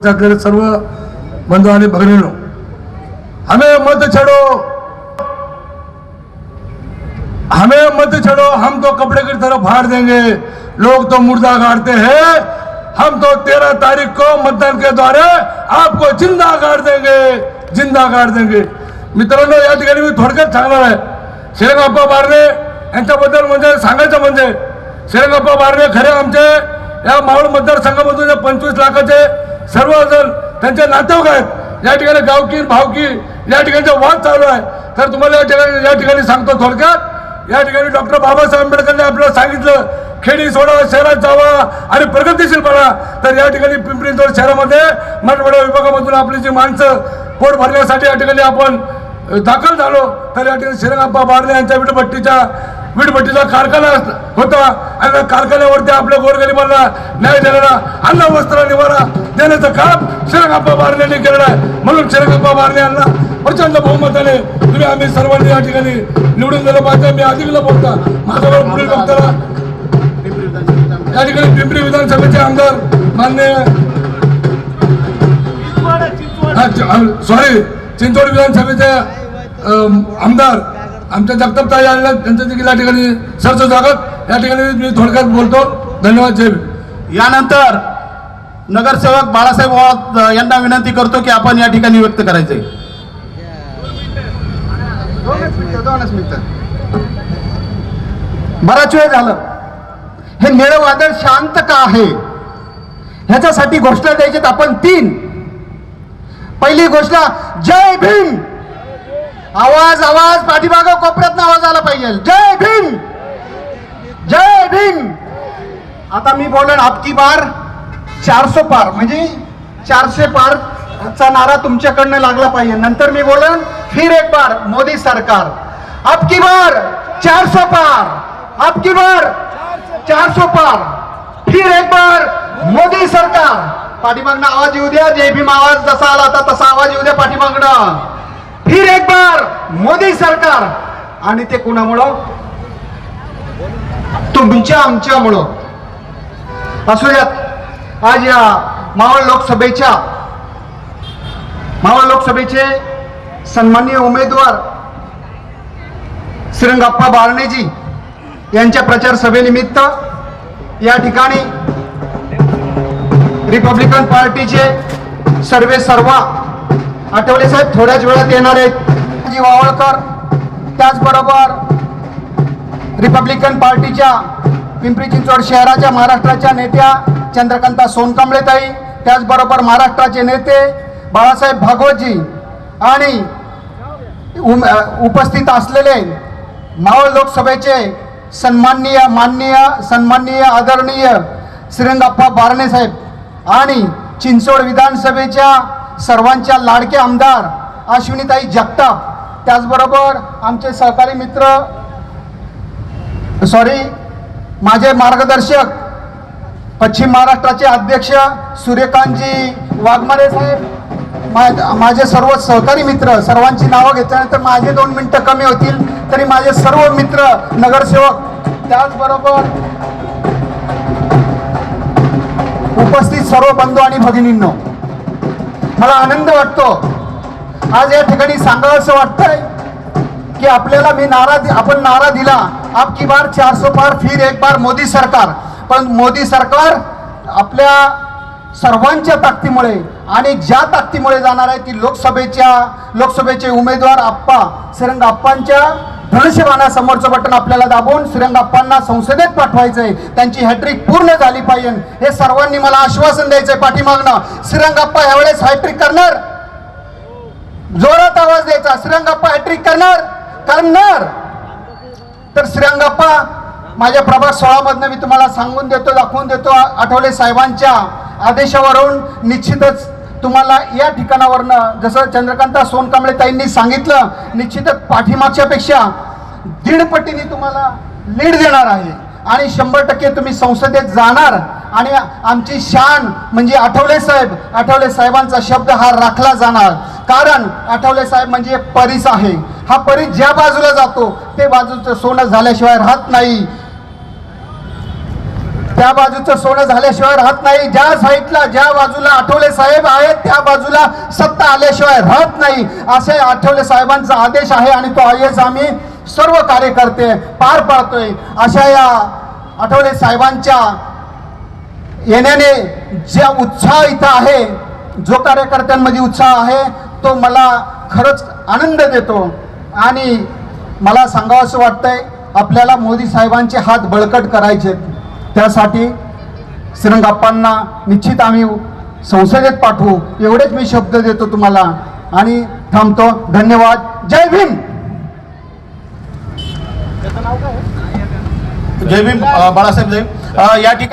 सर्व बंधू आणि भगिनींनो हमें मत छोड़ो. हमें मत छोड़ो हम तो कपड़े की तरफ फाड़ देंगे। लोग तो मुर्दा गाड़ते हैं। हम तो तेरह तारीख को मतदान के द्वारे आपको जिंदा गाड़ देंगे जिंदा गाड़ देंगे। मित्रांनो या ठिकाणी मी थोडक्यात सांगणार आहे. श्रीरंगाप्पा बारणे यांच्याबद्दल म्हणजे सांगायचं म्हणजे श्रीरंगाप्पा बारणे खरे आमचे या मावळ मतदारसंघामधून पंचवीस लाखाचे सर्वजण त्यांचे नातेवाईक आहेत. या ठिकाणी गावकी भावकी या ठिकाणचा वाद चालू आहे. तर तुम्हाला या ठिकाणी या ठिकाणी सांगतो थोडक्यात. या ठिकाणी डॉक्टर बाबासाहेब आंबेडकरने आपल्याला सांगितलं खेडी सोडा शहरात जावा आणि प्रगतीशील बना तर या ठिकाणी पिंपरी चिंचवड शहरामध्ये मराठवाडा विभागामधून आपली जी माणसं पोट भरण्यासाठी या ठिकाणी आपण दाखल झालो. तर या ठिकाणी श्रीरंगाप्पा बारणे यांच्या वीटभट्टीच्या वीटभट्टीचा कारखाना होता. आणि कारखान्यावरती आपल्या गोरगरिबांना न्याय देणारा अन्न वस्त्र निवारा देण्याचं काम श्रीरंगाप्पा बारणे यांनी केलेलं आहे. म्हणून श्रीरंगाप्पा बारणे यांना प्रचंड बहुमताने तुम्ही आम्ही सर्वांनी या ठिकाणी निवडून दिलं पाहिजे. मी अधिकला बोलता. माझ्यावर पुढील वक्ताला या ठिकाणी पिंपरी विधानसभेचे आमदार मान्य सॉरी चिंचवड विधानसभेचे आमदार आमच्या जगतापताई आलेल्या त्यांच्या देखील या ठिकाणी सरचं स्वागत. या ठिकाणी मी थोडक्यात बोलतो. धन्यवाद जय यानंतर नगरसेवक बाळासाहेब ओळख यांना विनंती करतो की आपण या ठिकाणी व्यक्त करायचे. बराच वेळ झालं. हे निळं वादळ शांत का आहे? ह्याच्यासाठी घोषणा द्यायची आपण तीन. पहिली घोषणा जय भीम! आवाज आवाज पाठीमागं कोपऱ्यात आवाज आला पाहिजे. जय भीम! जय भीम! आता मी बोलेन आपकी बार चारशे पार म्हणजे चारशे पार चा नारा तुमच्याकडनं लागला पाहिजे. नंतर मी बोलन फिर एक बार मोदी सरकार. आपकी बार चारशे पार. आपकी बार चारशे पार. फिर एक बार मोदी सरकार. पाठीमागनं आवाज येऊ द्या जय भीम आवाज जसा आला होता तसा आवाज येऊ द्या पाठीमागणं मोदी सरकार. आणि ते कुणामुळं? तुमच्या आमच्यामुळं. असूयात आज या मावळ लोकसभेच्या मावळ लोकसभेचे सन्माननीय उमेदवार श्रीरंगाप्पा बारणेजी यांच्या प्रचार सभेनिमित्त या ठिकाणी रिपब्लिकन पार्टीचे सर्वे सर्वा आठवले साहेब थोड्याच वेळात येणार आहेत. जी वावळकर त्याचबरोबर रिपब्लिकन पार्टीच्या पिंपरी चिंचवड शहराच्या महाराष्ट्राच्या नेत्या चंद्रकांता सोनकांबळेताई त्याचबरोबर महाराष्ट्राचे नेते बाळासाहेब भागवतजी आणि उम उपस्थित असलेले मावळ लोकसभेचे सन्माननीय माननीय सन्माननीय आदरणीय श्रीरंगाप्पा बारणे साहेब आणि चिंचवड विधानसभेच्या सर्वांच्या लाडके आमदार अश्विनीताई जगताप त्याचबरोबर आमचे सहकारी मित्र सॉरी माझे मार्गदर्शक पश्चिम महाराष्ट्राचे अध्यक्ष सूर्यकांतजी वाघमारे साहेब मा- माझे सर्व सहकारी मित्र सर्वांची नावं घेतल्यानंतर माझे दोन मिनटं कमी होतील तरी माझे सर्व मित्र नगरसेवक त्याचबरोबर उपस्थित सर्व बंधू आणि भगिनींनो मला आनंद वाटतो आज या ठिकाणी सांगावं असं वाटतंय की आपल्याला मी नारा दि- आपण नारा दिला. आपकी बार चारशे पार फिर एक बार मोदी सरकार. पण मोदी सरकार आपल्या सर्वांच्या ताकदीमुळे आणि ज्या ताकदीमुळे जाणार आहे ती लोकसभेच्या लोकसभेचे उमेदवार आप्पा श्रीरंगाप्पांच्या धनुष्यबाणासमोरचं बटन आपल्याला दाबून श्रीरंगाप्पांना संसदेत पाठवायचं आहे त्यांची हॅट्रिक पूर्ण झाली पाहिजे. हे सर्वांनी मला आश्वासन द्यायचंय पाठीमागनं. श्रीरंग आप्पा ह्यावेळेस हॅट्रिक करणार. जोरात आवाज द्यायचा. श्रीरंगाप्पा हॅट्रिक करणार. करणार. तर श्रीरंगाप्पा माझ्या प्रभात सोळामधनं मी तुम्हाला सांगून देतो दाखवून देतो. आठवले साहेबांच्या आदेशावरून निश्चितच तुम्हाला या ठिकाणावरनं जसं चंद्रकांता सोनकांबळे ताईंनी सांगितलं निश्चितच पाठीमागच्यापेक्षा दीडपटीने तुम्हाला लीड देणार आहे. आणि शंभर टक्के तुम्ही संसदेत जाणार. आणि आमची शान म्हणजे आठवले साहेब आठवले साहेबांचा शब्द हा राखला जाणार. कारण आठवले साहेब म्हणजे एक परीस आहे. हा परीस ज्या बाजूला जातो ते बाजूचं सोनं झाल्याशिवाय राहत नाही. त्या बाजूचं सोनं झाल्याशिवाय राहत नाही. ज्या साईडला ज्या बाजूला आठवले साहेब आहेत त्या बाजूला सत्ता आल्याशिवाय राहत नाही. असे आठवले साहेबांचा आदेश आहे आणि तो आदेश आम्ही सर्व कार्यकर्ते पार पाडतोय. अशा या आठवले साहेबांच्या येण्याने ज्या उत्साह इथं आहे जो कार्यकर्त्यांमध्ये उत्साह आहे तो मला खरंच आनंद देतो. आणि मला सांगावं असं वाटतंय आपल्याला मोदी साहेबांचे हात बळकट करायचे त्यासाठी श्रीरंगाप्पांना निश्चित आम्ही संसदेत पाठवू. एवढेच मी शब्द देतो तुम्हाला. आणि थांबतो. धन्यवाद. जय भीम! जय भीम बाळासाहेब जय या ठिकाणी